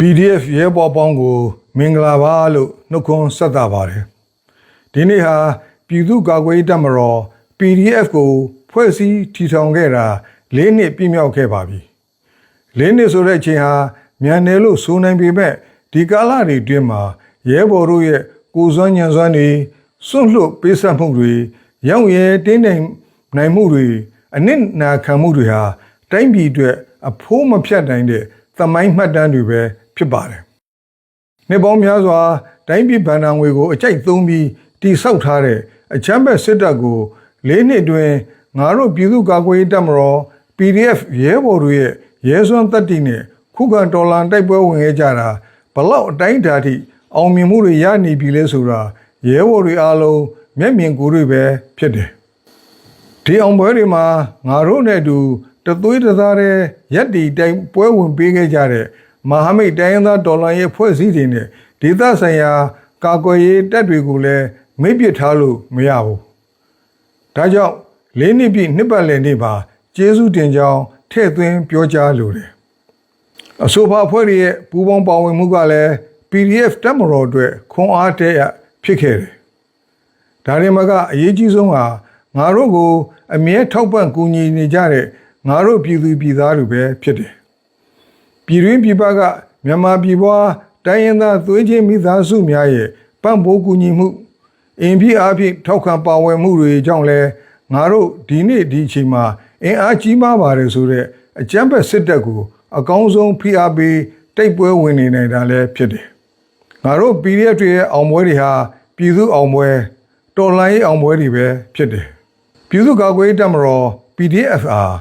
PDF ရဲဘော်ပေါင်းကို မင်္ဂလာပါလို့နှုတ်ခွန်းဆက်တာပါတယ်ဒီနေ့ဟာပြည်သူ့ကာကွယ်ရေးတပ်မတော် PDF ကိုဖွဲ့စည်းထီထောင်ခဲ့တာ၄နှစ်ပြည့်မြောက်ခဲ့ပါပြီ၄နှစ်ဆိုတဲ့အချိန်ဟာမြန်တယ်လို့ဆိုနိုင်ပေမဲ့ဒီကာလတွေအတွင်းမှာရဲဘော်တို့ရဲ့ကိုယ်စွမ်းညံစွမ်းတွေစွန့်လွတ်ပေးဆက်မှုတွေရောင်ရဲတင်းနိုင်နိုင်မှုတွေအနစ်နာခံမှုတွေဟာတိုင်းပြည်အတွက်အဖိုးမဖြတ်နိုင်တဲ့သမိုင်းမှတ်တမ်းတွေပဲ ဖြစ်ပါတယ်။နှစ်ပေါင်းများစွာတိုင်းပြည်ဗန္ဒာငွေကိုအကြိုက်သုံးပြီးတိဆောက်ထားတဲ့အချမ်းဘက်စစ်တပ်ကို၄နှစ်တွင်ငါတို့ပြည်သူ့ကာကွယ်ရေးတပ်မတော် PDF ရဲဘော်တွေရဲ့ရဲစွမ်းတပ်တီနဲ့ခုခံတော်လှန်တိုက်ပွဲဝင်ခဲ့ကြတာဘလောက်အတိုင်းအတာထိအောင်မြင်မှုတွေရနေပြီလဲဆိုတာရဲဘော်တွေအားလုံးမျက်မြင်ကိုယ်တွေပဲဖြစ်တယ်။ဒီအောင်ပွဲတွေမှာငါတို့နဲ့အတူတသွေးတသားတဲ့ရက်တီတိုင်ပွဲဝင်ပေးခဲ့ကြတဲ့ မဟာမိတ်တိုင်းရင်းသားဒေါ်လာရဲ့ဖွဲ့စည်းတွေနဲ့ဒေသဆိုင်ရာကာကွယ်ရေးတပ်တွေကိုလည်းမိတ်ပစ်ထားလို့မရဘူး။ဒါကြောင့်လေးနှစ်ပြည့်နှစ်ပတ်လည်နေ့မှာကျေးဇူးတင်ကြောင်းထည့်သွင်းပြောကြားလိုတယ်။အဆိုပါအဖွဲ့တွေရဲ့ပူးပေါင်းပါဝင်မှုကလည်း PDF တပ်မတော်အတွက်ခွန်အားတဲ့ရဖြစ်ခဲ့တယ်။ဒါရင်မကအရေးကြီးဆုံးဟာငါတို့ကိုအမြဲထောက်ပံ့ကူညီနေကြတဲ့ငါတို့ပြည်သူပြည်သားတွေပဲဖြစ်တယ်။ ပြည်တွင်းပြည်ပကမြန်မာပြည်ပွားတိုင်းရင်းသားသွေးချင်းမိသားစုများရဲ့ပံ့ပိုးကူညီမှုအင်ပြအားဖြင့်ထောက်ခံပါဝင်မှုတွေကြောင့်လဲငါတို့ဒီနေ့ဒီအချိန်မှာအင်အားကြီးမားပါတယ်ဆိုတော့အကြမ်းဖက်စစ်တပ်ကို အကောင်းဆုံးဖိအားပေးတိုက်ပွဲဝင်နေနိုင်တာလည်းဖြစ်တယ်။ငါတို့ PDF တွေရဲ့အောင်ပွဲတွေဟာပြည်သူအောင်ပွဲတော်လှန်ရေးအောင်ပွဲတွေပဲဖြစ်တယ်။ပြည်သူ့ကာကွယ်ရေးတပ်မတော် PDF အား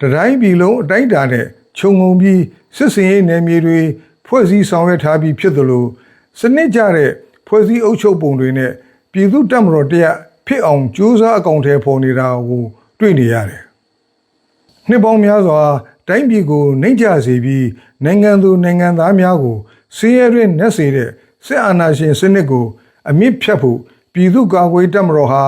တတိုင်းပြည်လုံးအတိုင်းအတာနဲ့ခြုံငုံပြီး စစ်စင်ရေးနယ်မြေတွေဖွဲ့စည်းဆောင်ရွက်ထားပြီးဖြစ်သလိုစနစ်ကြတဲ့ဖွဲ့စည်းအုပ်ချုပ်ပုံတွေနဲ့ပြည်သူ့တပ်မတော်တရက်ဖြစ်အောင်ကြိုးစားအကောင့်ထဲပေါ်နေတာကိုတွေ့နေရတယ်။နှစ်ပေါင်းများစွာတိုင်းပြည်ကိုနှိမ့်ချစေပြီးနိုင်ငံသူနိုင်ငံသားများကိုဆင်းရဲတွင်နှက်စေတဲ့စစ်အာဏာရှင်စနစ်ကိုအမြင့်ဖြတ်ဖို့ပြည်သူ့ကာကွယ်တပ်မတော်ဟာ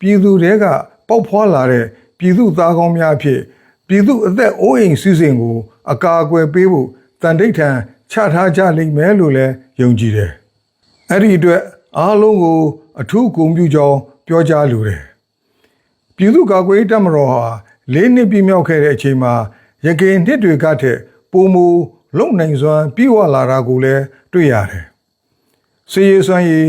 ပြည်သူတွေကပေါက်ဖွာလာတဲ့ပြည်သူသားကောင်းများအဖြစ် ပြည်သူအသက်အိုးအိမ်စီစဉ်ကို အကာအကွယ်ပေးဖို့တန်တိတ်ထန်ချထားကြလိမ့်မယ်လို့လည်းယုံကြည်တယ်။အဲ့ဒီအတွက်အားလုံးကို အထူးဂုဏ်ပြုကြောင်းပြောကြားလိုတယ်။ပြည်သူ့ကာကွယ်ရေးတပ်မတော်ဟာလေးနှစ်ပြည့်မြောက်ခဲ့တဲ့အချိန်မှာရခိုင်နှစ်တွေကထက်ပုံမူလုံနိုင်စွမ်းပြီးဝလာတာကိုလည်းတွေ့ရတယ်။စီရေးစွမ်းရည်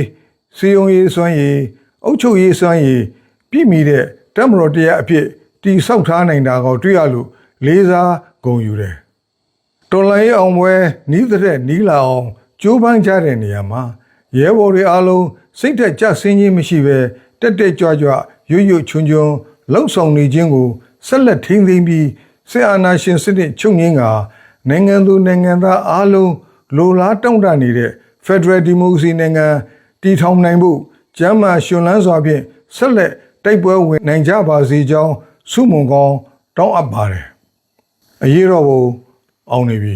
စီယုံရေးစွမ်းရည်အုပ်ချုပ်ရေးစွမ်းရည်ပြည်မီတဲ့တပ်မတော်တရားအဖြစ် တီဆောက်ထားနိုင်တာကိုတွေ့ရလို့လေးစားဂုဏ်ယူတယ်။တော်လိုင်းအောင်ပွဲနီးတဲ့နီးလာအောင်ကြိုးပမ်းကြတဲ့နေရာမှာရဲဘော်တွေအားလုံးစိတ်သက်ကြဆင်းခြင်းမရှိဘဲတက်တက်ကြွကြွရွရွချွန်းချွန်းလှုပ်ဆောင်နေခြင်းကိုဆက်လက်ထိန်းသိမ်းပြီးစစ်အာဏာရှင်စစ်တပ်ချုပ်ငင်းကနိုင်ငံသူနိုင်ငံသားအားလုံးလိုလားတောင့်တနေတဲ့ Federal Democracy နိုင်ငံတည်ထောင်နိုင်ဖို့ကျမ်းမာရှင်လန်းစွာဖြင့်ဆက်လက်တိုက်ပွဲဝင်နိုင်ကြပါစေကြောင်း ဆုမွန်ကောင်းတောင်းအပ်ပါတယ်အရေးတော်ဘုံအောင်နေပြီ